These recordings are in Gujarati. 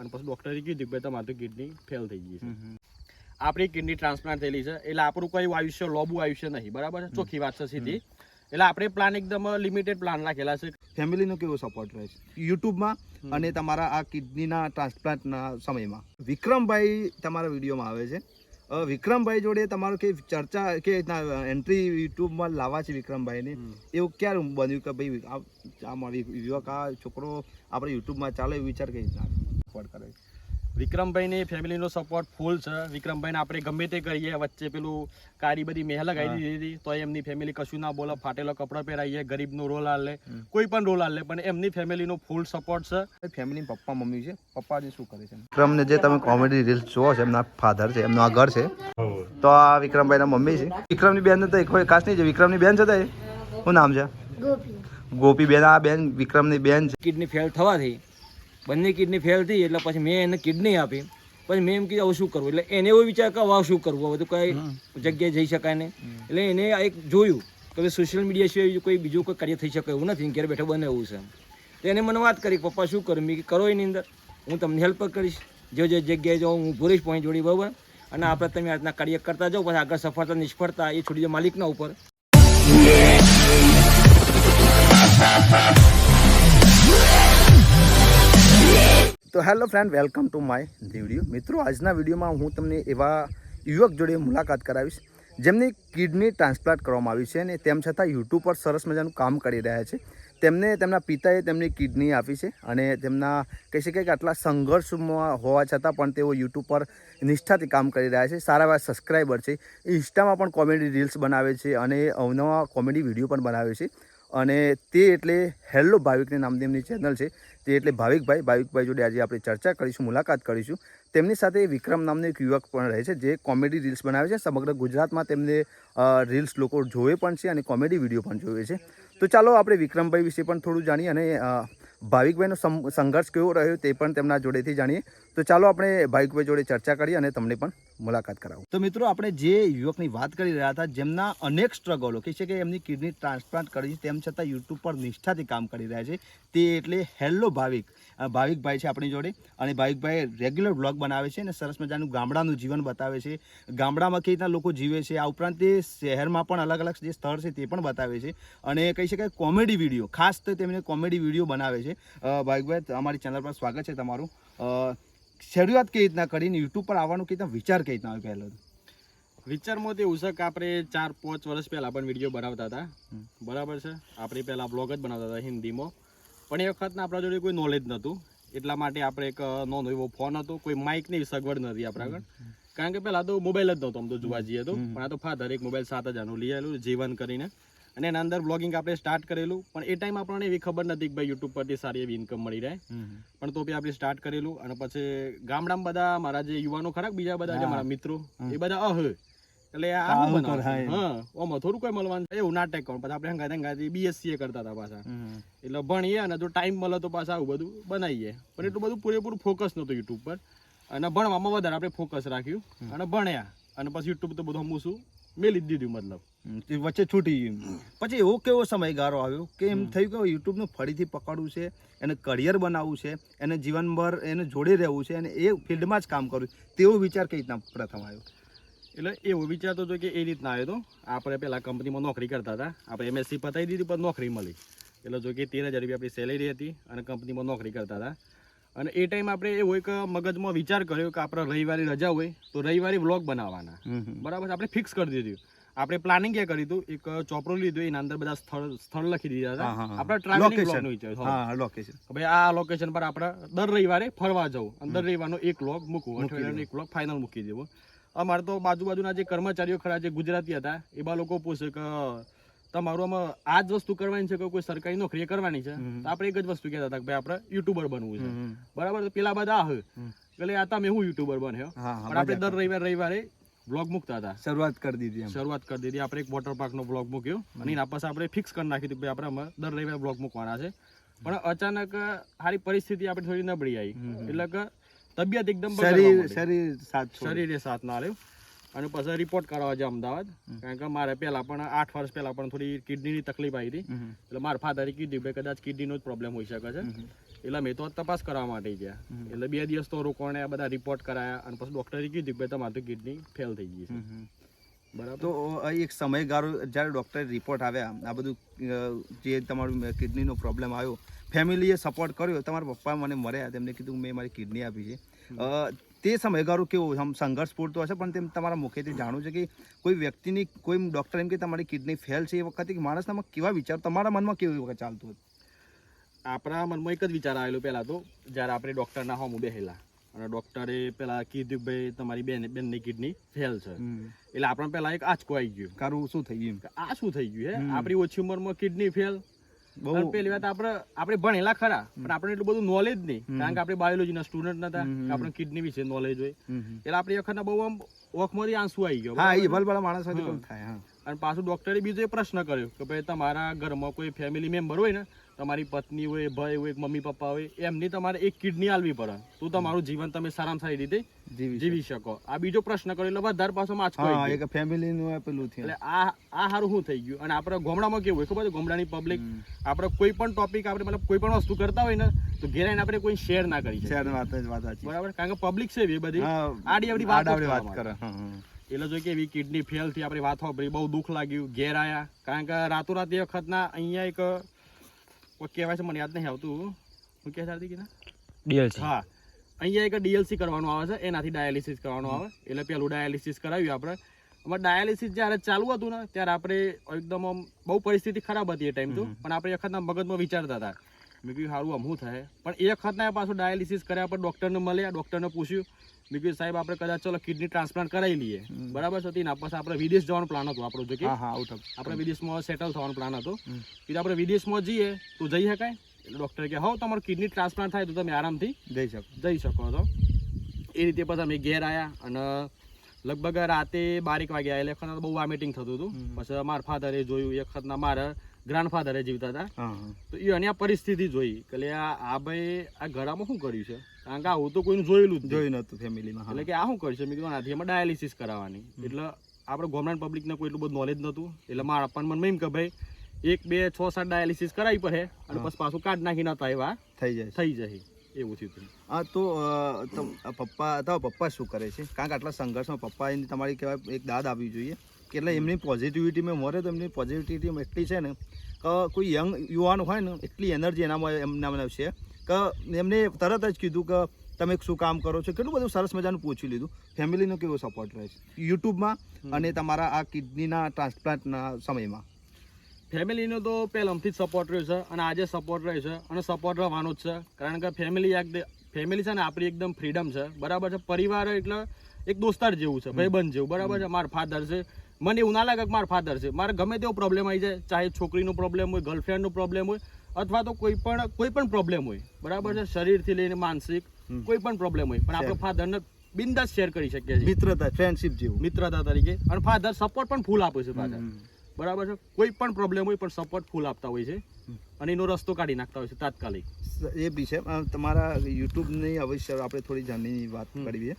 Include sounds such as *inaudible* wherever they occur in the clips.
અને પછી ડૉક્ટરે કીધું કે ભાઈ તમારી તો કિડની ફેલ થઈ ગઈ છે. આપણી કિડની ટ્રાન્સપ્લાન્ટ થયેલી છે. એટલે આપણું કયું આયુષ્ય લોબુ આયુષ્ય નહીં. બરાબર છે? ચોખ્ખી વાત છે સીધી. એટલે આપણે પ્લાન એકદમ લિમિટેડ પ્લાન રાખેલા છે. ફેમિલીનો કેવો સપોર્ટ રહે છે? યુટ્યુબમાં. અને તમારા આ કિડનીના ટ્રાન્સપ્લાન્ટના સમયમાં. વિક્રમભાઈ તમારા વિડીયોમાં આવે છે. વિક્રમભાઈ જોડે તમારો કે ચર્ચા કે રીતના એન્ટ્રી યુટ્યુબમાં લાવવા છે વિક્રમભાઈને. એવું ક્યારે બન્યું કે ભાઈ આ મારી યુવક આ છોકરો આપણે યુટ્યુબમાં ચાલે વિચાર કઈ રીતના? સપોર્ટ કરે વિક્રમભાઈની ફેમિલીનો સપોર્ટ ફૂલ છે. વિક્રમભાઈને આપણે ગમે તે કરીએ વચ્ચે પેલું કારી બધી મેહ લગાવી દીધી હતી તો એમની ફેમિલી કશું ના બોલે ફાટેલો કપડાં પહેરાવીએ ગરીબનો રોલ હાલે કોઈ પણ રોલ હાલે પણ એમની ફેમિલીનો ફૂલ સપોર્ટ છે. ફેમિલી પપ્પા મમ્મી છે. પપ્પા જે શું કરે છે? વિક્રમને જે તમે કોમેડી રીલ્સ જોવો છો એમના ફાધર છે એમનો આ ઘર છે. તો આ વિક્રમભાઈના મમ્મી છે. વિક્રમની બેન તો એક ખાસ નહીં છે વિક્રમની બેન છે તો શું નામ છે? ગોપી. ગોપી બેન આ બેન વિક્રમની બેન છે. કિડની ફેલ થવાથી બંને કિડની ફેલ થઈ એટલે પછી મેં એને કિડની આપી. પછી મેં એમ કીધું હવે શું કરવું? એટલે એને એવો વિચાર કે હવે શું કરવું? હવે તો કઈ જગ્યાએ જઈ શકાય નહીં. એટલે એને આ એક જોયું કે ભાઈ સોશિયલ મીડિયા સિવાય કોઈ બીજું કોઈ કાર્ય થઈ શકે એવું નથી ઘેર બેઠો બને એવું છે તો એને મને વાત કરી પપ્પા શું કરું? મેં કરો એની અંદર. હું તમને હેલ્પ કરીશ. જે જે જગ્યાએ જાઉં હું ભૂરીશ પોઈન્ટ જોડી બરાબર? અને આપણે તમે આજના કાર્ય કરતા જાઓ પછી આગળ સફળતા નિષ્ફળતા એ છોડી દો માલિકના ઉપર. તો hello friend, welcome to my video. મિત્રો, આજના વિડીયોમાં હું તમને એવા યુવક જોડે મુલાકાત કરાવીશ, જેમની કિડની ટ્રાન્સપ્લાન્ટ કરવામાં આવી છે અને તેમ છતાં યુટ્યુબ પર સરસ મજાનું કામ કરી રહ્યા છે. તેમને તેમના પિતાએ તેમની કિડની આપી છે અને તેમના કહી શકાય કે આટલા સંઘર્ષમાં હોવા છતાં પણ તેઓ યુટ્યુબ પર નિષ્ઠાથી કામ કરી રહ્યા છે. સારા એવા સબસ્ક્રાઈબર છે. ઇન્સ્ટામાં પણ કોમેડી રીલ્સ બનાવે છે અને અવનવા કોમેડી વીડિયો પણ બનાવે છે. અને તે એટલે હેલ્લો ભાવિકની નામની એમની ચેનલ છે. તે એટલે ભાવિકભાઈ ભાવિકભાઈ જોડે આજે આપણે ચર્ચા કરીશું, મુલાકાત કરીશું. તેમની સાથે વિક્રમ નામનો એક યુવક પણ રહે છે, જે કોમેડી રીલ્સ બનાવે છે. સમગ્ર ગુજરાતમાં તેમને રીલ્સ લોકો જોવે પણ છે અને કોમેડી વીડિયો પણ જોવે છે. તો ચાલો આપણે વિક્રમભાઈ વિશે પણ થોડું જાણીએ અને ભાવિકભાઈનો સંઘર્ષ કેવો રહ્યો તે પણ તેમના જોડેથી જાણીએ. તો ચાલો આપણે ભાવિકભાઈ જોડે ચર્ચા કરીએ અને તમને પણ મુલાકાત કરાવું. તો મિત્રો, આપણે જે યુવકની વાત કરી રહ્યા હતા, જેમના અનેક સ્ટ્રગલો કહે છે કે એમની કિડની ટ્રાન્સપ્લાન્ટ કરી છે, તેમ છતાં યુટ્યુબ પર નિષ્ઠાથી કામ કરી રહ્યા છે. તે એટલે હેલ્લો ભાવિક. ભાવિકભાઈ છે આપણી જોડે અને ભાવિકભાઈ રેગ્યુલર બ્લોગ બનાવે છે અને સરસ મજાનું ગામડાનું જીવન બતાવે છે. ગામડામાં કઈ રીતના લોકો જીવે છે, આ ઉપરાંત તે શહેરમાં પણ અલગ અલગ જે સ્થળ છે તે પણ બતાવે છે. અને કહી શકાય કોમેડી વીડિયો ખાસ તો તેમને કોમેડી વીડિયો બનાવે છે. ભાવિકભાઈ, અમારી ચેનલ પર સ્વાગત છે તમારું. શરૂઆત કઈ રીતના કરીને યુટ્યુબ પર આવવાનું કઈ રીતના વિચાર કઈ રીતના આવ્યો પહેલો વિચારમાં તે ઉષક આપણે ચાર પાંચ વર્ષ પહેલા પણ વીડિયો બનાવતા હતા. બરાબર છે? આપણે પહેલાં બ્લોગ જ બનાવતા હતા હિન્દીમાં. પણ એ વખતના આપણા જોડે કોઈ નોલેજ નહોતું. એટલા માટે આપણે એક નોંધો એવો ફોન હતો. કોઈ માઇકની સગવડ નથી આપણા આગળ. કારણ કે પહેલા તો મોબાઈલ જ નહોતો આમ તો જોવા જઈએ તો. પણ આ તો ફાધર એક મોબાઈલ સાત હજારનું લઈ આવેલું જીવન કરીને. અને એના અંદર બ્લોગિંગ આપણે સ્ટાર્ટ કરેલું. પણ એ ટાઈમ આપણને એવી ખબર નથી કે ભાઈ યુટ્યુબ પરથી સારી એવી ઇન્કમ મળી રહે. પણ તો બી આપણે સ્ટાર્ટ કરેલું અને પછી ગામડામાં બધા મારા જે યુવાનો ખરા બીજા બધા જે મારા મિત્રો એ બધા અહ. એટલે આવું હું હા, હા. ઓમાં થોડું કોઈ મળવાનું એવું નાટક કરો પછી આપણે હંગાતે હંગાતે બીએસસી કરતા હતા પાછા. એટલે ભણીએ અને જો ટાઈમ મળે તો પાછા આવું બધું બનાવીએ. પણ એટલું બધું પૂરેપૂરું ફોકસ નહોતું યુટ્યુબ પર. અને ભણવામાં વધારે આપણે ફોકસ રાખ્યું અને ભણ્યા. અને પછી યુટ્યુબ તો બધું હમું શું મેલી દીધું મતલબ. વચ્ચે છૂટી ગયું. પછી એવો કેવો સમયગાળો આવ્યો કે એમ થયું કે યુટ્યુબનું ફરીથી પકડવું છે એને કરિયર બનાવવું છે એને જીવનભર એને જોડે રહેવું છે અને એ ફિલ્ડમાં જ કામ કરવું તેવો વિચાર કઈ રીતના પ્રથમ આવ્યો? એટલે એવો વિચારતો હતો કે એ રીતના આવ્યો હતો આપણે પહેલાં કંપનીમાં નોકરી કરતા હતા. આપણે એમએસસી પતાવી દીધી પણ નોકરી મળી. એટલે જો કે તેર હજાર રૂપિયા આપણી સેલેરી હતી અને કંપનીમાં નોકરી કરતા હતા. અને એ ટાઈમ આપણે એવો એક મગજમાં વિચાર કર્યો કે આપણે રવિવારે રજા હોય તો રવિવારે વ્લોગ બનાવવાના. બરાબર આપણે ફિક્સ કરી દીધું. આપણે પ્લાનિંગ ક્યાં કર્યું હતું એક ચોપડો લીધો એના અંદર બધા સ્થળ સ્થળ લખી દીધા હતા. આપણે ટ્રાવેલિંગ બ્લોગનું વિચાર લોકેશન ભાઈ આ લોકેશન પર આપણે દર રવિવારે ફરવા જવું. અને દર રવિવારનો એક વ્લોગ મૂકવો. અઠવાડિયાનો એક વ્લોગ ફાઇનલ મૂકી દેવો. અમારે તો બાજુ બાજુના જે કર્મચારીઓ ખરા જે ગુજરાતી હતા એ બા લોકો પૂછે કે તમારું આમાં આ જ વસ્તુ કરવાની છે કે કોઈ સરકારી નોકરી કરવાની છે તો આપણે એક જ વસ્તુ કહેતા હતા કે ભાઈ આપણે યુટ્યુબર બનવું છે. બરાબર? તો પેલા બધા આહ. એટલે આ તમે હું યુટ્યુબર બન્યો? હા હા પણ આપણે દર રવિવારે રવિવારે બ્લોગ મૂકતા હતા. શરૂઆત કરી દીધી શરૂઆત કરી દીધી. આપણે એક વોટર પાર્કનો બ્લોગ મૂક્યો. અને એના પાસે આપણે ફિક્સ કરી નાખ્યું હતું કે આપણે આમાં દર રવિવારે બ્લોગ મૂકવાના છે. પણ અચાનક સારી પરિસ્થિતિ આપણે થોડી નબળી આવી. એટલે કે તબિયત એકદમ શરીર. શરીર સાથ. શરીરે સાથ ના આવ્યો અને પછી રિપોર્ટ કરાવવા છે અમદાવાદ. કારણ કે મારે પહેલા પણ આઠ વર્ષ પહેલા પણ થોડી કિડનીની તકલીફ આવી હતી. એટલે મારા ફાધરે કીધું કે કદાચ કિડનીનો જ પ્રોબ્લેમ હોઈ શકે છે. એટલે મેં તો તપાસ કરવા માટે ગયા. એટલે બે દિવસ તો રોકોને આ બધા રિપોર્ટ કરાયા અને પછી ડોક્ટરે કીધું કે તમારે તો કિડની ફેલ થઈ ગઈ છે. બરાબર? તો એક સમયગાળો જ્યારે ડૉક્ટરે રિપોર્ટ આવ્યા આ બધું જે તમારું કિડનીનો પ્રોબ્લેમ આવ્યો ફેમિલીએ સપોર્ટ કર્યો. તમારા પપ્પા મને મળ્યા તેમને કીધું મેં મારી કિડની આપી છે. તે સમયગાળો કેવો આમ સંઘર્ષપૂર્ણ હશે પણ તેમ તમારા મુખેથી જાણવું છે કે કોઈ વ્યક્તિની કોઈ ડૉક્ટર એમ કે તમારી કિડની ફેલ છે એ વખતે કે માણસનામાં કેવા વિચાર તમારા મનમાં કેવું વખત ચાલતું હતું? આપણા મનમાં એક જ વિચાર આવેલો પહેલાં તો જ્યારે આપણે ડૉક્ટરના હોમ બેહેલા. અને ડૉક્ટરે પેલા કીધું ભાઈ તમારી બેન બેનની કિડની ફેલ છે. એટલે આપણે પેલા એક આંચકો આવી ગયું. કારું શું થઈ ગયું આ શું થઈ ગયું હે. આપણી ઓછી ઉંમરમાં કિડની ફેલ બહુ પેલી વાત આપણે આપણે ભણેલા ખરા પણ આપણે એટલું બધું નોલેજ નહીં. કારણ કે આપણે બાયોલોજીના સ્ટુડન્ટ નતા આપણે કિડની વિશે નોલેજ હોય. એટલે આપણે વખતના બહુ આમ ઓખમાંથી આંસુ આવી ગયો. હા એ ભલ ભલા માણસ સાથે થાય અને પાછું ડોક્ટરે બીજો એ પ્રશ્ન કર્યો કે ભાઈ તમારા ઘરમાં કોઈ ફેમિલી મેમ્બર હોય ને તમારી પત્ની હોય ભાઈ હોય મમ્મી પપ્પા હોય એમની તમારે એક કિડની આલવી પડે. તો તમારું જીવન તમે સારામાં સારી રીતે જીવી શકો. આ બીજો પ્રશ્ન કર્યો એટલે વધારે પાછો માછકો એક ફેમિલી નું પેલું થયું. એટલે આ આ સારું શું થઈ ગયું? અને આપણે ગામડામાં કેવું હોય ખબર છે? ગામડાની પબ્લિક. આપણે કોઈ પણ ટોપિક આપણે મતલબ કોઈ પણ વસ્તુ કરતા હોય ને તો ઘેર આવીને આપણે કોઈ શેર ના કરી શેર વાત જ વાત બરાબર? કારણ કે પબ્લિક છે એ બધી. આડી આવડી વાત વાત કરે. એટલે જો કે એવી કિડની ફેલથી આપણી વાત સાંભળી બહુ દુઃખ લાગ્યું. ઘેર આવ્યા કારણ કે રાતોરાત એ વખતના અહીંયા એક કોઈ કહેવાય છે મને યાદ નહીં આવતું. શું કહે કે કીધા? ડીએલસી. હા. અહીંયા એક ડીએલસી કરવાનું આવે છે એનાથી ડાયાલિસિસ કરવાનું આવે. એટલે પેલું ડાયાલિસિસ કરાવ્યું આપણે. અમારે ડાયાલિસિસ જ્યારે ચાલુ હતું ને ત્યારે આપણે એકદમ આમ બહુ પરિસ્થિતિ ખરાબ હતી એ ટાઈમ તો. પણ આપણે વખતના મગજમાં વિચારતા હતા. મેં કીધું સારું આમ શું થાય? પણ એ વખતના પાછું ડાયાલિસિસ કર્યા પર ડૉક્ટરને મળ્યા ડૉક્ટરને પૂછ્યું. મેં સાહેબ આપણે કદાચ ચલો કિડની ટ્રાન્સપ્લાન્ટ કરાવી લઈએ. બરાબર છે ના પછી આપણે વિદેશ જવાનો પ્લાન હતો આપણો જો કે. આપણે વિદેશમાં સેટલ થવાનો પ્લાન હતો. કીધું આપણે વિદેશમાં જઈએ તો જઈ શકાય? એટલે ડૉક્ટરે કે હો તમારું કિડની ટ્રાન્સપ્લાન્ટ થાય તો તમે આરામથી જઈ શકો. જઈ શકો છો. એ રીતે પછી અમે ઘેર આવ્યા અને લગભગ રાતે બારેક વાગે એક વખત બહુ વોમિટિંગ થતું હતું. પછી મારા ફાધરે જોયું. એક વખતના મારા ગ્રાન્ડ ફાધરે જીવતા હતા. તો એ અને આ પરિસ્થિતિ જોઈ. કે આ આ ભાઈ આ ગળામાં શું કર્યું છે? કારણ કે આવું તો કોઈનું જોયેલું જ. જોયું નતું ફેમિલીમાં એટલે કે આ શું કરશે? મેં કીધું આથી એમાં ડાયાલિસિસ કરાવવાની. એટલે આપણે ગવર્મેન્ટ પબ્લિકને કોઈ એટલું બધું નોલેજ નહોતું. એટલે મારા પણ મને એમ કે ભાઈ એક બે છ સાત ડાયાલિસિસ કરાવી પડે અને હા. પછી પાછું કાર્ડ નાખી નતા એવા થઈ જાય થઈ જાય. એવું થયું હતું. હા તો પપ્પા તો પપ્પા શું કરે છે? કારણ કે આટલા સંઘર્ષમાં પપ્પા એની તમારી કહેવાય એક દાદ આવવી જોઈએ. કે એટલે એમની પોઝિટિવિટી મેં મરે તો એમની પોઝિટિવિટી એટલી છે ને કોઈ યંગ યુવાન હોય ને એટલી એનર્જી એનામાં એમના છે. કે એમને તરત જ કીધું કે તમે શું કામ કરો છો? કેટલું બધું સરસ મજાનું પૂછી લીધું. ફેમિલીનો કેવો સપોર્ટ રહે છે? યુટ્યુબમાં અને તમારા આ કિડનીના ટ્રાન્સપ્લાન્ટના સમયમાં. ફેમિલીનો તો પહેલાંથી જ સપોર્ટ રહ્યો છે અને આજે સપોર્ટ રહ્યો છે અને સપોર્ટ રહેવાનો જ છે. કારણ કે ફેમિલી એક ફેમિલી છે ને આપણી એકદમ ફ્રીડમ છે. બરાબર છે? પરિવાર એટલે એક દોસ્તાર જેવું છે ભાઈબંધ જેવું. બરાબર છે? મારા ફાધર છે. મને એવું ના લાગે કે મારા ફાધર છે. મારે ગમે તેવો પ્રોબ્લેમ આવી જાય. ચાહે છોકરીનો પ્રોબ્લેમ હોય ગર્લફ્રેન્ડનો પ્રોબ્લેમ હોય અથવા તો કોઈ પણ કોઈ પણ પ્રોબ્લેમ હોય બરાબર છે? શરીરથી લઈને માનસિક. કોઈ પણ પ્રોબ્લેમ હોય પણ આપણે ફાધરને બિંદાસ શેર કરી શકીએ છીએ. મિત્રતા ફ્રેન્ડશિપ જેવું. મિત્રતા તરીકે. અને ફાધર સપોર્ટ પણ ફૂલ આપે છે ફાધર બરાબર છે? કોઈ પણ પ્રોબ્લેમ હોય પણ સપોર્ટ ફૂલ આપતા હોય છે. અને એનો રસ્તો કાઢી નાખતા હોય છે તાત્કાલિક. એ બી છે. તમારા યુટ્યુબની અવશ્ય આપણે થોડી જાણની વાત. કરીએ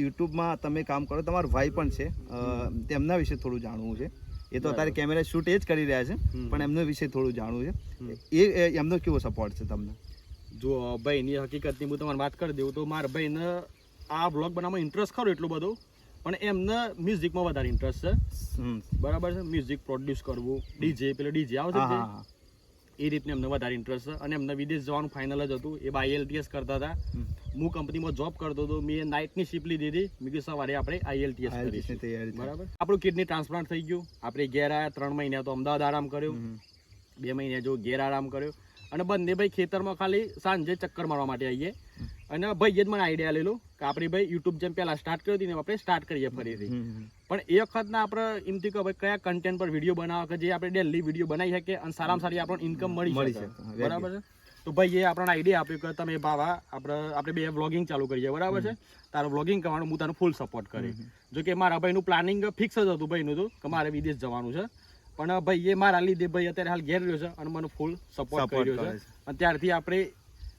યુટ્યુબમાં તમે કામ કરો તમારા ભાઈ પણ છે. તેમના વિશે થોડું જાણવું છે. એ તો અત્યારે કેમેરા શૂટ એ જ કરી રહ્યા છે પણ એમના વિશે થોડું જાણવું છે. એ એ એમનો કેવો સપોર્ટ છે તમને? જો ભાઈની હકીકતની હું તમારે વાત કરી દઉં તો મારા ભાઈને આ બ્લોગ બનાવવામાં ઇન્ટરેસ્ટ ખરો એટલો બધો પણ એમને મ્યુઝિકમાં વધારે ઇન્ટરેસ્ટ છે. બરાબર છે? મ્યુઝિક પ્રોડ્યુસ કરવું. ડીજે પેલો ડીજે આવે છે હા જે, હા હા. એ રીતની અમને વધારે ઇન્ટરેસ્ટ છે. અને એમને વિદેશ જવાનું ફાઇનલ જ હતું. એ આઈએલટીએસ કરતા હતા. હું કંપનીમાં જોબ કરતો હતો. મેં નાઇટની શિફ્ટ લીધી હતી. મેં સવારે આપણે આઈએલટીએસ કરીશું. બરાબર? આપણું કિડની ટ્રાન્સપ્લાન્ટ થઈ ગયું. આપણે ઘેર આવ્યા ત્રણ મહિના તો અમદાવાદ આરામ કર્યો. બે મહિને જો ઘેર આરામ કર્યો. અને બંને ભાઈ ખેતરમાં ખાલી સાંજે ચક્કર મારવા માટે આવીએ. અને ભાઈએ જ મને આઈડિયા લેલો કે આપણે ભાઈ યુટ્યુબ જેમ પહેલાં સ્ટાર્ટ કર્યો હતી ને આપણે સ્ટાર્ટ કરીએ ફરીથી. પણ એ વખતના આપણે એમથી કે ભાઈ કયા કન્ટેન્ટ પર વીડિયો બનાવવા કે જે આપણે ડેલી વીડિયો બનાવી શકીએ અને સારામાં સારી આપણને ઇન્કમ મળી મળી શકે. બરાબર છે? તો ભાઈએ આપણને આઈડિયા આપ્યો કે તમે બાવા આપણે આપણે બે વ્લોગિંગ ચાલુ કરીએ. બરાબર છે? તારું વ્લોગિંગ કરવાનું હું તને ફૂલ સપોર્ટ કરી જો કે મારા ભાઈનું પ્લાનિંગ ફિક્સ જ હતું ભાઈનું તો કે મારે વિદેશ જવાનું છે. પણ ભાઈએ મારા લીધે ભાઈ અત્યારે હાલ ઘેર રહ્યો છે અને મને ફૂલ સપોર્ટ Support કરી રહ્યો કરે છે. અને ત્યારથી આપણે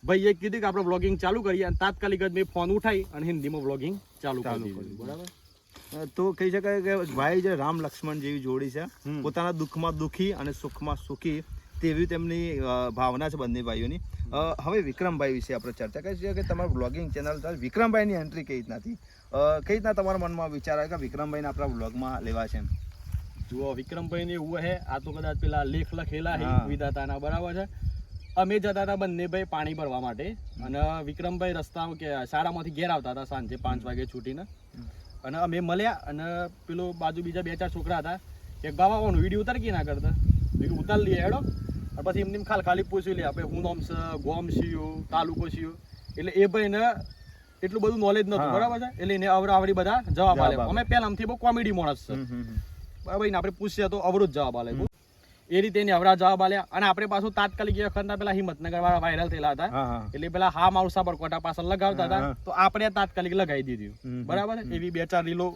ભાઈએ કીધું કે આપણે વ્લોગિંગ ચાલુ કરીએ અને તાત્કાલિક જ મેં ફોન ઉઠાવી અને હિન્દીમાં વ્લોગિંગ ચાલુ કરી ચાલુ દીધું. બરાબર? તો કહી શકાય કે ભાઈ જે રામ લક્ષ્મણ જેવી જોડી છે. પોતાના દુઃખમાં દુઃખી અને સુખમાં સુખી તેવી તેમની ભાવના છે બંને ભાઈઓની. હવે વિક્રમભાઈ વિશે આપણે ચર્ચા કરી છે કે તમારું બ્લોગિંગ ચેનલ વિક્રમભાઈની એન્ટ્રી કઈ રીતના હતી? કઈ રીતના તમારા મનમાં વિચાર આવ્યો કે વિક્રમભાઈને આપણા બ્લોગમાં લેવા છે એમ? જુઓ વિક્રમભાઈ ને એવું હે આ તો કદાચ પેલા લેખ લખેલા હે. વિધાતાના બરાબર છે? અમે જતા હતા બંને ભાઈ પાણી ભરવા માટે અને વિક્રમભાઈ રસ્તા કે શાળામાંથી ઘેર આવતા હતા સાંજે પાંચ વાગે છૂટીને. અને અમે મળ્યા અને પેલો બાજુ બીજા બે ચાર છોકરા હતા કે બાબા ઓનો વીડિયો ઉતાર કે ના કરતા? મેં ઉતાર લઈએ હેડો. અને પછી એમને એમ ખાલી ખાલી પૂછ્યું લે આપણે હું નોમ ગોમ સીયું તાલુકો સીયું એટલે એ ભાઈને એટલું બધું નોલેજ નતું બરાબર છે? એટલે એને અવરા બધા જવાબ જવાબ અમે. અમે પહેલામથી બહુ કોમેડી માણસ છે. બરાબર આપણે પૂછીએ તો અવરોધ જવાબ આલે. એ રીતે એને અવરા જવાબ આલ્યા. અને આપણે પાછું તાત્કાલિક એ વખતના પેલા હિંમતનગર વાળા વાયરલ થયેલા હતા. એટલે પેલા હા મારું કોટા પાછળ લગાવતા હતા. તો આપણે તાત્કાલિક લગાવી દીધું. બરાબર? એવી બે ચાર રીલો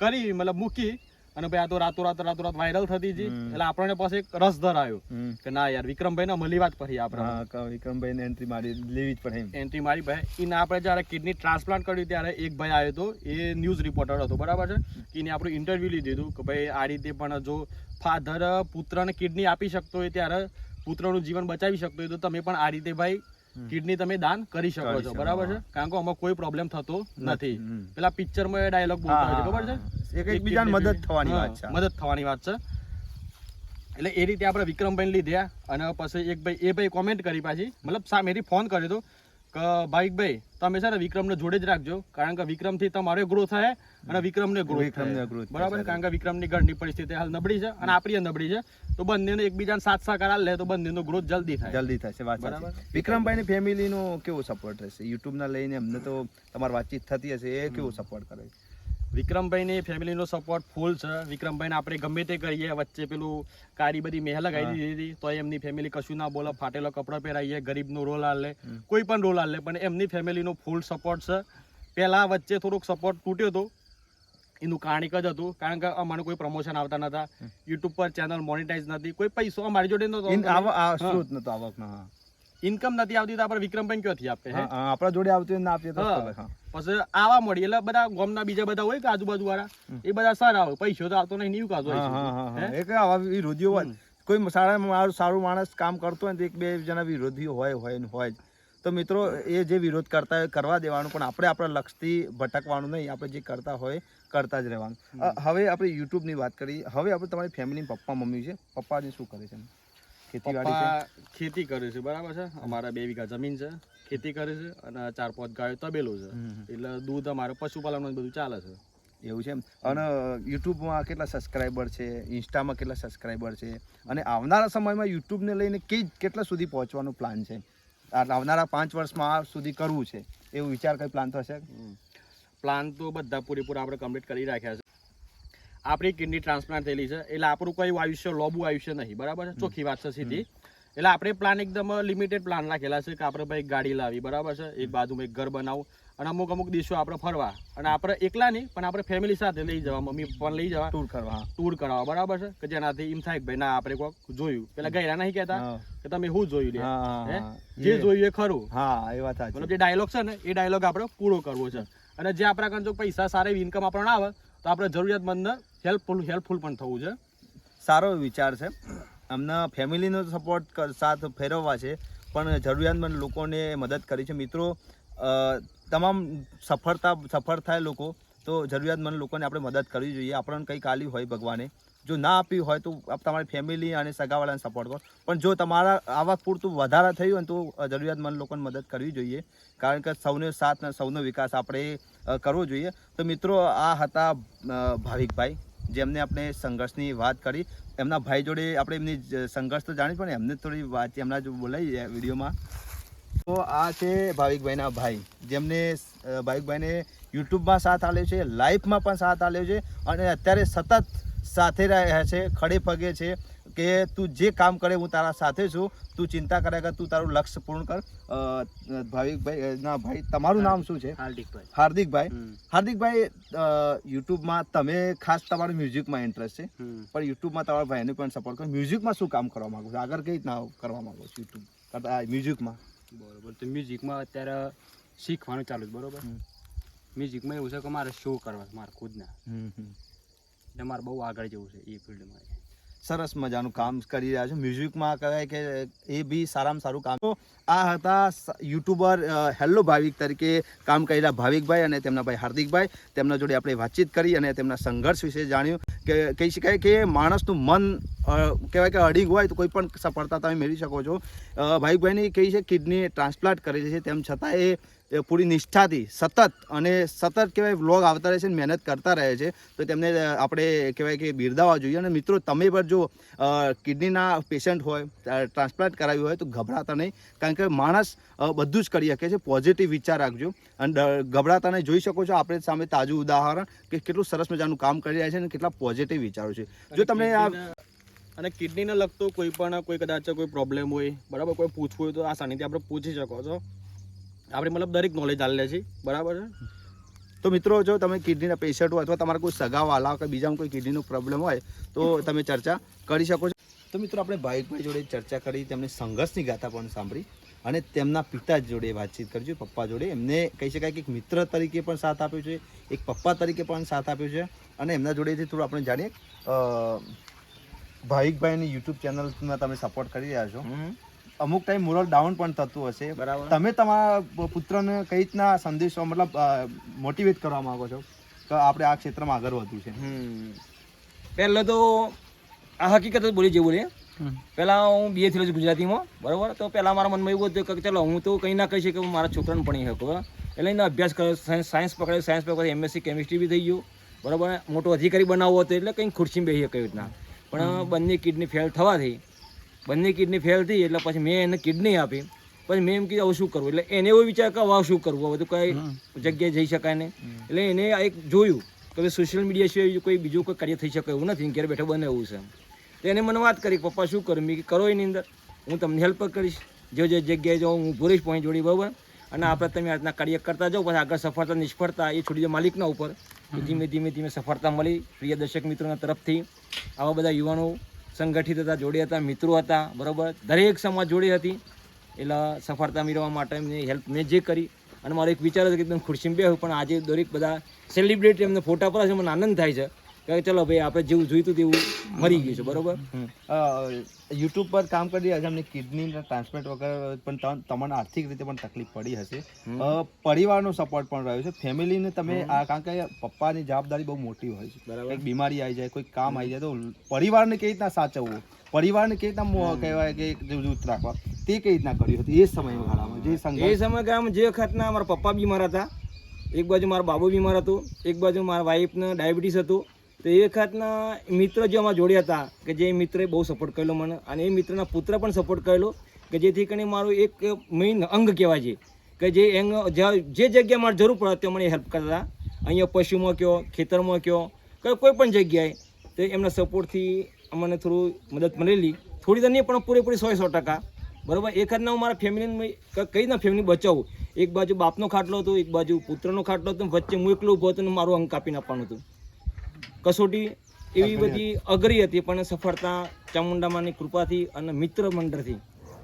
કરી મતલબ મૂકી. અને ભાઈ આ તો રાતો રાતોરાત રાતો રાત વાયરલ થતી હતી. એટલે આપણને પાસે એક રસ ધરાયો કે ના યાર વિક્રમભાઈ ને મળી વાત કરી આપણે વિક્રમભાઈ ને એન્ટ્રી મારી લેવી જ પડે એન્ટ્રી મારી ભાઈ. એને આપણે જ્યારે કિડની ટ્રાન્સપ્લાન્ટ કર્યું ત્યારે એક ભાઈ આવ્યો હતો એ ન્યૂઝ રિપોર્ટર હતો બરાબર છે? એને આપણું ઇન્ટરવ્યૂ લીધું હતું કે ભાઈ આ રીતે પણ જો ફાધર પુત્રને કિડની આપી શકતો હોય ત્યારે પુત્રનું જીવન બચાવી શકતો હોય તો તમે પણ આ રીતે ભાઈ કિડની તમે દાન કરી શકો છો બરાબર છે? કારણ કે આમાં કોઈ પ્રોબ્લેમ થતો નથી. પેલા પિક્ચરમાં એ ડાયલોગ બોલતા હોય છે ખબર છે? એકબીજાને મદદ થવાની વાત છે. મદદ થવાની વાત છે. એટલે એ રીતે આપણે વિક્રમભાઈ લીધ્યા અને પછી એક ભાઈ એ ભાઈ કોમેન્ટ કરી પાછી. મતલબ સામેથી ફોન કર્યો હતો કે ભાઈ તમે છે ને વિક્રમને જોડે જ રાખજો. કારણ કે વિક્રમથી તમારો ગ્રોથ થાય અને વિક્રમને ગ્રો બરાબર? કારણ કે વિક્રમની ઘરની પરિસ્થિતિ હાલ નબળી છે અને આપણી નબળી છે. તો બંનેનો એકબીજાને સાથ સહકાર લે તો બંનેનો ગ્રોથ જલ્દી થાય. જલ્દી થશે વાત બરાબર. વિક્રમભાઈની ફેમિલીનો કેવો સપોર્ટ રહેશે યુટ્યુબના લઈને એમને તો તમારી વાતચીત થતી હશે એ કેવો સપોર્ટ કરે? છે વિક્રમભાઈની ફેમિલીનો સપોર્ટ ફૂલ છે. વિક્રમભાઈને આપણે ગમે તે કરીએ વચ્ચે પેલું કારી બધી મહેલ લગાવી દીધી હતી તો એમની ફેમિલી કશું ના બોલે ફાટેલો કપડો પહેરાવીએ ગરીબનો રોલ હાલે કોઈ પણ રોલ હાલે પણ એમની ફેમિલીનો ફૂલ સપોર્ટ છે. પહેલાં વચ્ચે થોડોક સપોર્ટ તૂટ્યો હતો એનું કારણિક જ હતું કારણ કે અમારે કોઈ પ્રમોશન આવતા નતા. યુટ્યુબ પર ચેનલ મોનિટાઈઝ નથી કોઈ પૈસો અમારી જોડે નતો. આવક આવા આ ઇન્કમ નથી આવતી તો આપણે વિક્રમભાઈ ક્યાંથી આપે હે? આપણા જોડે આવતી હોય ને આપીએ તો. પછી આવા મળી એટલે બધા ગામના બીજા બધા હોય કે આજુબાજુ વાળા એ બધા સારા હોય પૈસો તો આવતો નહીં નીવ કાતો હા, હા, હા, હા. હે? એ કે આવા વિરોધીઓ હોય. કોઈ સારા સારું માણસ કામ કરતો હોય ને તો એક બે જણા વિરોધીઓ હોય હોય ને હોય તો મિત્રો એ જે વિરોધ કરતા હોય કરવા દેવાનું પણ આપણે આપણા લક્ષથી ભટકવાનું નહીં. આપણે જે કરતા હોય કરતા જ રહેવાનું. હવે આપણે યુટ્યુબની વાત કરી. હવે આપણે તમારી ફેમિલી પપ્પા મમ્મી છે. પપ્પાને શું કરે છે? ખેતીવાડી ખેતી કરે છે બરાબર છે? અમારા બે વીઘા જમીન છે ખેતી કરે છે અને ચાર પાંચ ગાયો તબેલું છે. એટલે દૂધ અમારે પશુપાલન બધું ચાલે છે. એવું છે એમ? અને યુટ્યુબમાં કેટલા સબસ્ક્રાઈબર છે? ઇન્સ્ટામાં કેટલા સબસ્ક્રાઈબર છે? અને આવનારા સમયમાં યુટ્યુબને લઈને કઈ કેટલા સુધી પહોંચવાનો પ્લાન છે? આવનારા પાંચ વર્ષમાં આ સુધી કરવું છે? એવું વિચાર કઈ પ્લાન થશે? પ્લાન તો બધા પૂરેપૂરા આપણે કમ્પ્લીટ કરી રાખ્યા છે. આપણી કિડની ટ્રાન્સપ્લાન્ટ થયેલી છે. એટલે આપણું કોઈ આયુષ્ય લોબું આયુષ્ય નહીં. બરાબર છે? ચોખ્ખી વાત છે સીધી. એટલે આપણે પ્લાન એકદમ લિમિટેડ પ્લાન રાખેલા છે કે આપણે ભાઈ ગાડી લાવી. બરાબર છે? એક બાજુમાં એક ઘર બનાવું અને અમુક અમુક દિવસો આપણે ફરવા. અને આપણે એકલા નહીં પણ આપણે ફેમિલી સાથે લઈ જવા મમ્મી પણ લઈ જવા. ટૂર કરવા. ટૂર કરાવવા. બરાબર છે? કે જેનાથી એમ થાય ભાઈ ના આપણે કોઈક જોયું. પેલા ગયરા નહીં કહેતા કે તમે શું જોયું લે. જે જોયું એ ખરું. હા એ વાત મતલબ જે ડાયલોગ છે ને એ ડાયલોગ આપણે પૂરો કરવો છે. અને જે આપણા કંજો પૈસા સારા ઇન્કમ આપણને આવે તો આપણે જરૂરિયાતમંદને હેલ્પફુલ હેલ્પફુલ પણ થવું છે. સારો વિચાર છે. અમને ફેમિલીનો સપોર્ટ સાથ ફેરવવા છે, પણ જરૂરિયાતમંદ લોકોને મદદ કરી છે. મિત્રો તમામ સફળતા, સફળ થાય લોકો, તો જરૂરિયાતમંદ લોકોને આપણે મદદ કરવી જોઈએ. આપણને કંઈક આલ્યું હોય ભગવાને. જો ના આપ્યું હોય તો તમારી ફેમિલી અને સગાવાળાને સપોર્ટ કરો. પણ જો તમારા આવા પૂરતું વધારા થયું હોય તો જરૂરિયાતમંદ લોકોને મદદ કરવી જોઈએ. કારણ કે સૌને સાથ સૌનો વિકાસ આપણે કરવો જોઈએ. તો મિત્રો, આ હતા ભાવિકભાઈ, જેમને આપણે સંઘર્ષની વાત કરી. એમના ભાઈ જોડે આપણે એમની સંઘર્ષ તો જાણી પણ એમને થોડી વાત એમના જો બોલાવી વિડીયોમાં. તો આ છે ભાવિકભાઈના ભાઈ, જેમને ભાવિકભાઈને યુટ્યુબમાં સાથ આપ્યો છે, લાઈફમાં પણ સાથ આપ્યો છે. અને અત્યારે સતત સાથે રહ્યા છે ખડે પગે છે કે તું જે કામ કરે હું તારા સાથે છું તું ચિંતા કરે કે તું તારું લક્ષ્ય પૂર્ણ કર. ભાવિકભાઈ ના ભાઈ તમારું નામ શું છે? હાર્દિકભાઈ. હાર્દિકભાઈ. હાર્દિકભાઈ યુટ્યુબમાં તમે ખાસ તમારું મ્યુઝિકમાં ઇન્ટરેસ્ટ છે પણ યુટ્યુબમાં તમારા ભાઈને પણ સપોર્ટ કરો. મ્યુઝિકમાં શું કામ કરવા માગો છો? આગળ કઈ રીતના કરવા માગો છો યુટ્યુબ? કરતા મ્યુઝિકમાં? બરોબર. તો મ્યુઝિકમાં અત્યારે શીખવાનું ચાલુ છે બરોબર? મ્યુઝિકમાં એવું છે કે મારે શો કરવા મારે ખુદના. મારે બહુ આગળ જવું છે એ ફિલ્ડમાં. સરસ મજાનું કામ કરી રહ્યા છો. મ્યુઝિકમાં કહેવાય કે એ બી સારામાં સારું કામ. તો આ હતા યુટ્યુબર હેલ્લો ભાવિક તરીકે કામ કરી રહ્યા ભાવિકભાઈ અને તેમના ભાઈ હાર્દિકભાઈ. તેમના જોડે આપણે વાતચીત કરી અને તેમના સંઘર્ષ વિશે જાણ્યું. કે કહી શકાય કે માણસનું મન કહેવાય કે અડીગ હોય તો કોઈ પણ સફળતા તમે મેળવી શકો છો. ભાવિકભાઈની કહી છે કિડની ટ્રાન્સપ્લાન્ટ કરેલી છે. તેમ છતાં એ એ પૂરી નિષ્ઠાથી સતત અને સતત કહેવાય વ્લોગ આવતા રહે છે અને મહેનત કરતા રહે છે. તો તેમને આપણે કહેવાય કે બિરદાવવા જોઈએ. અને મિત્રો તમે પણ જો કિડનીના પેશન્ટ હોય ટ્રાન્સપ્લાન્ટ કરાવ્યું હોય તો ગભરાતા નહીં. કારણ કે માણસ બધું જ કરી શકે છે. પોઝિટિવ વિચાર રાખજો. અને ગભરાતા નહીં. જોઈ શકો છો આપણે સામે તાજું ઉદાહરણ કે કેટલું સરસ મજાનું કામ કરી રહ્યા છે અને કેટલા પોઝિટિવ વિચારો છે. જો તમને આ અને કિડનીને લગતો કોઈ પણ કોઈ કદાચ કોઈ પ્રોબ્લેમ હોય બરાબર? કોઈ પૂછવું હોય તો આ સાનિધ્ય આપણે પૂછી શકો છો. આપણે મતલબ દરેક નોલેજ આલે છે. બરાબર છે? તો મિત્રો, જો તમે કિડનીના પેશન્ટ હોય અથવા તમારા કોઈ સગાવાલા કે બીજા કોઈ કિડનીનો પ્રોબ્લેમ હોય, તો તમે ચર્ચા કરી શકો છો. તો મિત્રો, આપણે ભાઈકભાઈ જોડે ચર્ચા કરી તેમને સંઘર્ષની ગાથા પણ સાંભળી અને તેમના પિતા જોડે વાતચીત કરી છે, પપ્પા જોડે. એમને કહી શકાય કે એક મિત્ર તરીકે પણ સાથ આપ્યો છે, એક પપ્પા તરીકે પણ સાથ આપ્યો છે અને એમના જોડેથી થોડું આપણે જાણીએ. ભાઈકભાઈની યુટ્યુબ ચેનલમાં તમે સપોર્ટ કરી રહ્યા છો. અમુક ટાઈમ મોરલ ડાઉન પણ થતું હશે. બરાબર. તમે તમારા પુત્રને કઈ રીતના સંદેશો મતલબ મોટિવેટ કરવા માંગો છો? કે આપણે આ ક્ષેત્રમાં આગળ વધવું છે? હમ. પહેલા તો આ હકીકત જ બોલી જેવું રે. પહેલાં હું બીએ થયેલો છું ગુજરાતીમાં બરાબર? તો પહેલાં મારા મનમાં એવું હતું કે ચલો હું તો કંઈ ના કહી શકું મારા છોકરાને ભણી શકું એટલે એનો અભ્યાસ કર્યો સાયન્સ સાયન્સ પકડ્યો સાયન્સ પકડ્યો એમએસસી કેમિસ્ટ્રી બી થઈ ગયું બરાબર? મોટો અધિકારી બનાવવો હતો એટલે કંઈ ખુરશી બેસી કઈ રીતના. પણ બંને કિડની ફેલ થવાથી બંને કિડની ફેલ થઈ એટલે પછી મેં એને કિડની આપી. પછી મેં એમ કીધું હવે શું કરવું? એટલે એને એવો વિચાર કે હવે શું કરવું? હવે તો કઈ જગ્યાએ જઈ શકાય નહીં. એટલે એને આ એક જોયું કે ભાઈ સોશિયલ મીડિયા સિવાય કોઈ બીજું કોઈ કાર્ય થઈ શકે એવું નથી ઘેર બેઠો બને એવું છે તો એને મને વાત કરી પપ્પા શું કરું? મેં કરો એની અંદર. હું તમને હેલ્પ કરીશ. જે જે જગ્યાએ જાઉં હું ભૂરીશ પોઈન્ટ જોડી બરાબર? અને આપણે તમે આજના કાર્ય કરતા જાઓ પછી આગળ સફળતા નિષ્ફળતા એ છોડી દો માલિકના ઉપર. ધીમે ધીમે ધીમે સફળતા મળી પ્રિય દર્શક મિત્રોના તરફથી. આવા બધા યુવાનો સંગઠિત હતા, જોડે હતા, મિત્રો હતા, બરાબર? દરેક સમાજ જોડે હતી. એટલે સફળતા મેળવવા માટે એમને હેલ્પ મેં જે કરી. અને મારો એક વિચાર હતો કે એકદમ ખુરશીમાં બેહું, પણ આજે દરેક બધા સેલિબ્રિટી એમને ફોટા પર મને આનંદ થાય છે. કે ચલો ભાઈ આપણે જેવું જોઈતું તેવું મરી ગયું છે બરોબર? યુટ્યુબ પર કામ કરી રહ્યા છે અમને કિડની ટ્રાન્સપ્લાન્ટ વગર પણ તમ- તમને આર્થિક રીતે પણ તકલીફ પડી હશે. પરિવારનો સપોર્ટ પણ રહ્યો છે. ફેમિલીને તમે આ કારણ કે પપ્પાની જવાબદારી બહુ મોટી હોય છે. બરાબર. બીમારી આવી જાય કોઈ કામ આવી જાય તો પરિવારને કેવી રીતના સાચવવું? પરિવારને કેવી રીતના કહેવાય કે જૂથ રાખવા? તે કેવી રીતના કર્યું હતું? એ સમય ગાળામાં જે એ સમયગાળામાં જે વખતના મારા પપ્પા બીમાર હતા એક બાજુ મારા બાબુ બીમાર હતો એક બાજુ મારા વાઈફને ડાયાબિટીસ હતું તો એ વખતના મિત્ર જે અમારા જોડે હતા, કે જે મિત્રએ બહુ સપોર્ટ કરેલો મને અને એ મિત્રના પુત્ર પણ સપોર્ટ કરેલો કે જેથી કરીને મારું એક મેઇન અંગ કહેવાય છે. કે જે એંગ જે જગ્યાએ મારે જરૂર પડે તે મને હેલ્પ કરતા અહીંયા પશુમાં કયો, ખેતરમાં કયો, કે કોઈ પણ જગ્યાએ. તો એમના સપોર્ટથી અમને થોડું મદદ મળેલી. થોડી તો નહીં પણ પૂરેપૂરી સો સો ટકા. બરાબર? એક હાથના હું મારા ફેમિલીને કઈ રીતના ફેમિલી બચાવું? એક બાજુ બાપનો ખાટલો હતો, એક બાજુ પુત્રનો ખાટલો હતો, વચ્ચે હું એકલો ઊભો હતો અને મારું અંગ કાપી નાખવાનું હતું. કસોટી એવી બધી અઘરી હતી પણ સફળતા ચામુંડામાની કૃપાથી અને મિત્ર મંડળથી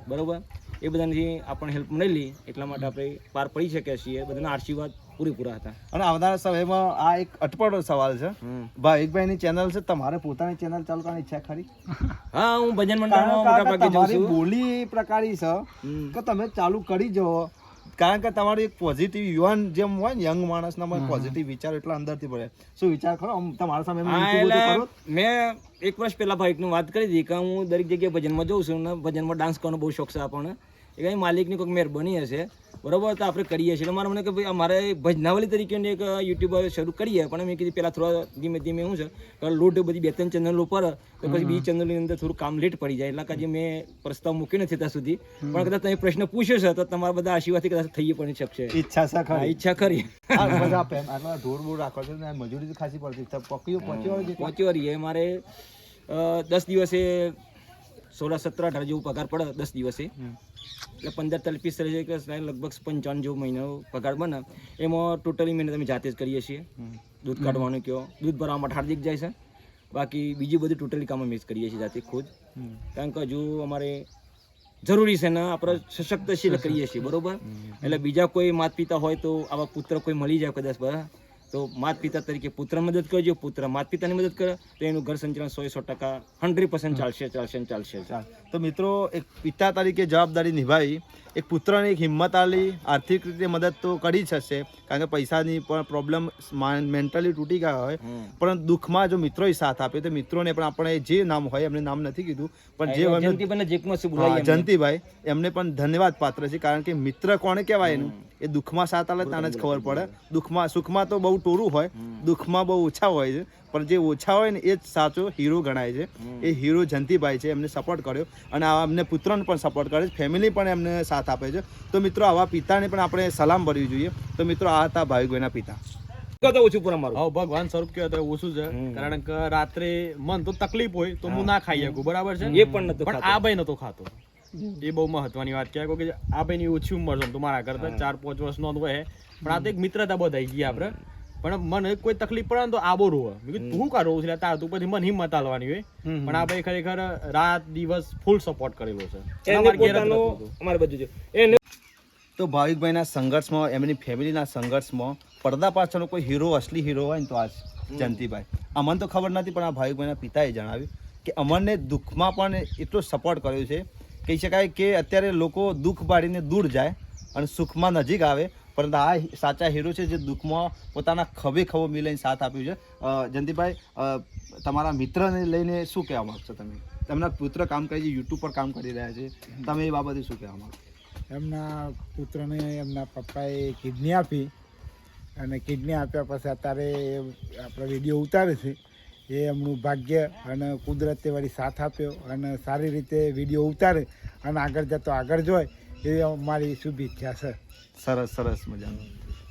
બરાબર? એ બધાની આપણને હેલ્પ મળેલી એટલા માટે આપણે પાર પડી શક્યા છીએ. બધાના આશીર્વાદ પૂરેપૂરા હતા. અને આવનારા સમયમાં આ એક અટપટો સવાલ છે. ભાવિકભાઈની ચેનલ છે તમારે પોતાની ચેનલ ચાલુ કરવાની ઈચ્છા ખરી? *laughs* હા હું ભજન મંડળમાં મોટા ભાગે બોલી પ્રકારી છે. કે તમે ચાલુ કરી જવો કારણ કે તમારું એક પોઝિટિવ યુવાન જેમ હોય ને યંગ માણસના પોઝિટિવ વિચાર એટલા અંદરથી પડે. શું વિચાર ખરો? આમ તમારા સામે? મેં એક વર્ષ પહેલા ભાઈકનું વાત કરી હતી કે હું દરેક જગ્યાએ ભજનમાં જઉં છું ભજનમાં ડાન્સ કરવાનો બહુ શોખ છે આપણને. એ કંઈ માલિકની કોઈક મહેરબાની હશે. બરોબર તો આપણે કરીએ છીએ. એટલે મારે મને કે ભાઈ અમારે ભજનાવલી તરીકેની એક યુટ્યુબ શરૂ કરીએ. પણ મેં કીધી પહેલાં થોડા ધીમે ધીમે શું છે લોટ બધી બે ત્રણ ચેનલો પર તો પછી બીજી ચેનલની અંદર થોડું કામ લેટ પડી જાય. એટલે કાજે મેં પ્રસ્તાવ મૂક્યો નથી ત્યાં સુધી. પણ કદાચ તમે પ્રશ્ન પૂછ્યો છે તો તમારા બધા આશીર્વાદથી કદાચ થઈ પણ શકશે. ઈચ્છા છે ખરી. ઈચ્છા ખરી. આટલા ઢોર બોર રાખો છો મજૂરી તો ખાસી પડતી પક્યો છે? પહોંચ્યો રહીએ. મારે દસ દિવસે સોળ સત્તર અઢાર જેવું પગાર પડે દસ દિવસે. એટલે પંદર પિસ્તાલીસ કે લગભગ પંચાવન જેવો મહિનો પગાર બને. એમાં ટોટલી મહિને તમે જાતે જ કરીએ છીએ. દૂધ કાઢવાનું કયો. દૂધ ભરવા માટે હાર્દિક જાય છે. બાકી બીજી બધી ટોટલી કામ અમે કરીએ છીએ જાતે ખુદ. કારણ કે હજુ અમારે જરૂરી છે ને આપણે સશક્તશીલ કરીએ છીએ બરોબર? એટલે બીજા કોઈ માતા પિતા હોય તો આવા પુત્ર કોઈ મળી જાય કદાચ બરાબર તો માત પિતા તરીકે પુત્ર મદદ કરજો, પુત્ર માત પિતાની મદદ કરે, તો એનું ઘર સંચાલન સો સો ટકા હંડ્રેડ પર્સન્ટ ચાલશે ચાલશે ચાલશે. તો મિત્રો, એક પિતા તરીકે જવાબદારી નિભાવી એક પુત્રને એક હિંમત આલી આર્થિક રીતે મદદ તો કરી જ હશે કારણ કે પૈસાની પણ પ્રોબ્લેમ મેન્ટલી તૂટી ગયા હોય. પણ દુઃખમાં જો મિત્રોએ સાથ આપ્યો તો મિત્રોને પણ આપણે જે નામ હોય એમને નામ નથી કીધું પણ જે. જયંતિભાઈ એમને પણ ધન્યવાદ પાત્ર છે કારણ કે મિત્ર કોને કહેવાય એનું? એ દુઃખમાં સાથ આલે તાને જ ખબર પડે. દુઃખમાં સુખમાં તો બહુ ટોરું હોય દુઃખમાં બહુ ઓછા હોય છે પણ જે ઓછા હોય ને એ જ સાચો હીરો ગણાય છે. એ હીરો જયંતિભાઈ છે એમને સપોર્ટ કર્યો. અને આ અમને પુત્રને પણ સપોર્ટ કરે છે ફેમિલી પણ એમને સાથ આપે છે. તો મિત્રો આવા પિતાને પણ આપણે સલામ ભરવી જોઈએ. તો મિત્રો આ હતા ભાવિકભાઈના પિતા. ઓછું પૂરા મારું? હવે ભગવાન સ્વરૂપ કહેવાય તો ઓછું છે. કારણ કે રાત્રે મન તો તકલીફ હોય તો હું ના ખાઈ શકું બરાબર છે? એ પણ નતો પણ આ ભાઈ નતો ખાતો. એ બહુ મહત્વની વાત કહેવાય. કે આ ભાઈની ઓછી ઉંમર છે તો મારા કરતા ચાર પાંચ વર્ષ નો હોય પણ આ તો એક મિત્રતા બધાઈ ગઈ આપણે પણ મને કોઈ તકલીફ પડે ને તો આબો રોવે મેં તું કા રોવું છે? તાર તું પછી મને હિંમત આલવાની હોય. પણ આપણે ખરેખર રાત દિવસ ફૂલ સપોર્ટ કરેલો છે. અમારે બધું છે એને તો ભાવિકભાઈના સંઘર્ષમાં એમની ફેમિલીના સંઘર્ષમાં પડદા પાછળનો કોઈ હીરો અસલી હીરો હોય ને તો આ જયંતિભાઈ. અમને તો ખબર નથી પણ આ ભાવિકભાઈના પિતાએ જણાવ્યું કે અમરને દુઃખમાં પણ એટલો સપોર્ટ કર્યો છે. કહી શકાય કે અત્યારે લોકો દુઃખ બાળીને દૂર જાય અને સુખમાં નજીક આવે પરંતુ આ સાચા હીરો છે જે દુઃખમાં પોતાના ખભે ખભો મિલાઈને સાથ આપ્યું છે. જયંતિભાઈ તમારા મિત્રને લઈને શું કહેવા માગશો તમે? તેમના પુત્ર કામ કરે છે, યુટ્યુબ પર કામ કરી રહ્યા છે. તમે એ બાબતે શું કહેવા માગો એમના પુત્રને એમના પપ્પાએ કિડની આપી અને કિડની આપ્યા પછી અત્યારે એ આપણે વીડિયો ઉતારે છે. એ એમનું ભાગ્ય અને કુદરતે વળી સાથ આપ્યો અને સારી રીતે વીડિયો ઉતારે અને આગળ જતો આગળ જોય. એ મારી શુભેચ્છા છે. સરસ સરસ મજાનું.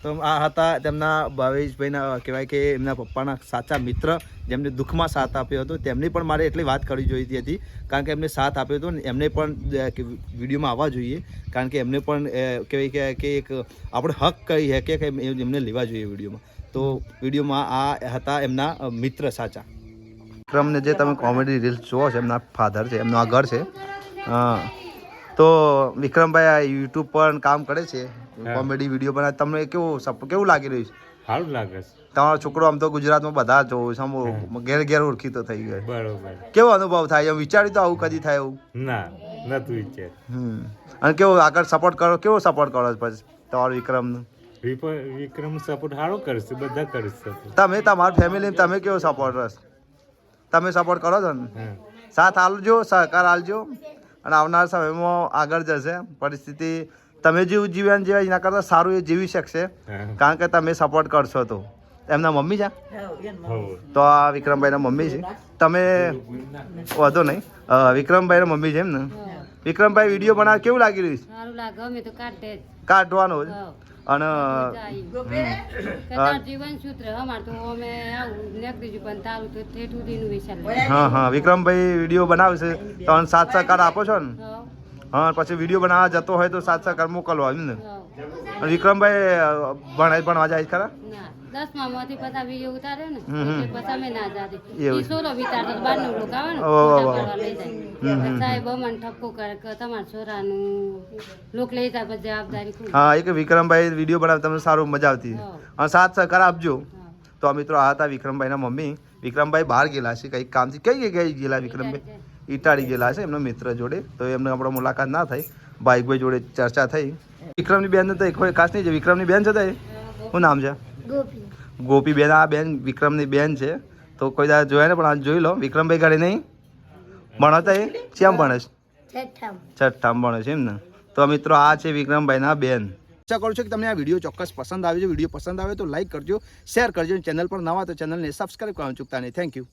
તો આ હતા તેમના ભાવેશભાઈના કહેવાય કે એમના પપ્પાના સાચા મિત્ર જેમને દુઃખમાં સાથ આપ્યો હતો. તેમની પણ મારે એટલી વાત કરવી જોઈતી હતી કારણ કે એમને સાથ આપ્યો હતો ને એમને પણ વિડીયોમાં આવવા જોઈએ. કારણ કે એમને પણ કહેવાય કે- કે એક આપણે હક કહી શકીએ કે એમ- એમને લેવા જોઈએ વિડીયોમાં. તો વિડીયોમાં આ હતા એમના મિત્ર સાચા. ક્રમને જે તમે કોમેડી રીલ્સ જુઓ છો એમના ફાધર છે એમનું આ ઘર છે. અ, તો વિક્રમભાઈ આ યુટ્યુબ પર કામ કરે છે. કોમેડી વીડિયો બનાવે. તમને કેવું કેવું લાગી રહ્યું છે? સારું લાગે છે. તમારો છોકરો આમ તો ગુજરાતમાં બધા જોવું છે. ઘેર ઘેર ઓળખીતો થઈ ગયો. બરોબર. કેવો અનુભવ થાય? એમ વિચાર્યું તો આવું કદી થાય એવું? ના નતું વિચાર હમ. અને કેવો આગળ સપોર્ટ કરો? કેવો સપોર્ટ કરો પછી તમારો વિક્રમનું? વિક્રમ સપોર્ટ સારો કરશે બધા કરશે તમે તમારી ફેમિલી તમે કેવો સપોર્ટ રસ? તમે સપોર્ટ કરો છો ને? સાથ આલજો સહકાર આલજો. અને આવનાર સમયમાં આગળ જશે. પરિસ્થિતિ તમે જેવું જીવન જીવે એના કરતાં સારું એ જીવી શકશે. કારણ કે તમે સપોર્ટ કરશો તો. એમના મમ્મી છે? તો આ વિક્રમભાઈના મમ્મી છે. તમે વાંધો નહીં. વિક્રમભાઈના મમ્મી છે એમ ને વિક્રમભાઈ વીડિયો બનાવ કેવું લાગી રહ્યું છે? કાઢવાનો. અને હા હા વિક્રમભાઈ વીડિયો બનાવશે. તો સાત સહકાર આપો છો ને? હા. પછી વીડિયો બનાવવા જતો હોય તો સાત સહકાર મોકલવા એમ ને? વિક્રમભાઈ ભણાય ભણવા જાય ખરા? દસમા માંથી પછી વીડિયો ઉતાર્યો ને હમ હમ. એટલે પછી અમે ના જાતી. એવું. ઈ સોલો વિચારતો તો બહારનું લોક ને ઓહો, ઓહો. ફોટા લઈ જાય. સાહેબ અમને ઠપકો કરે કે તમારા છોરાનું લોક લઈ જાય પછી જવાબદારી હા એક વિક્રમભાઈ વીડિયો બનાવ તમને સારું મજા આવતી. અને સાથ સહકાર આપજો. તો આ મિત્રો આ હતા વિક્રમભાઈના મમ્મી. વિક્રમભાઈ બહાર ગયેલા છે કંઈક કામથી કઈ જગ્યાએ ગયેલા વિક્રમભાઈ ઈટાળી ગયેલા છે એમના મિત્ર જોડે. તો એમને આપણે મુલાકાત ના થઈ. ભાઈ જોડે ચર્ચા થઈ. વિક્રમની બેન તો કોઈ ખાસ નહીં છે વિક્રમની બેન છે તો? શું નામ છે? ગોપી. બેન આ બેન વિક્રમની બેન છે. તો કોઈ દાદા જોયા ને પણ આજ જોઈ લો. વિક્રમભાઈ ઘરે નહીં? ભણતા એ? ચેમ ભણે છે? છઠ્ઠામ. ભણે છે એમ ને? તો મિત્રો આ છે વિક્રમભાઈના બેન. આશા કરું છું કે તમને આ વીડિયો ચોક્કસ પસંદ આવ્યો છે. વીડિયો પસંદ આવે તો લાઈક કરજો શેર કરજો ચેનલ પર નવા તો ચેનલને સબસ્ક્રાઈબ કરવાનું ચૂકતા નહીં. Thank you.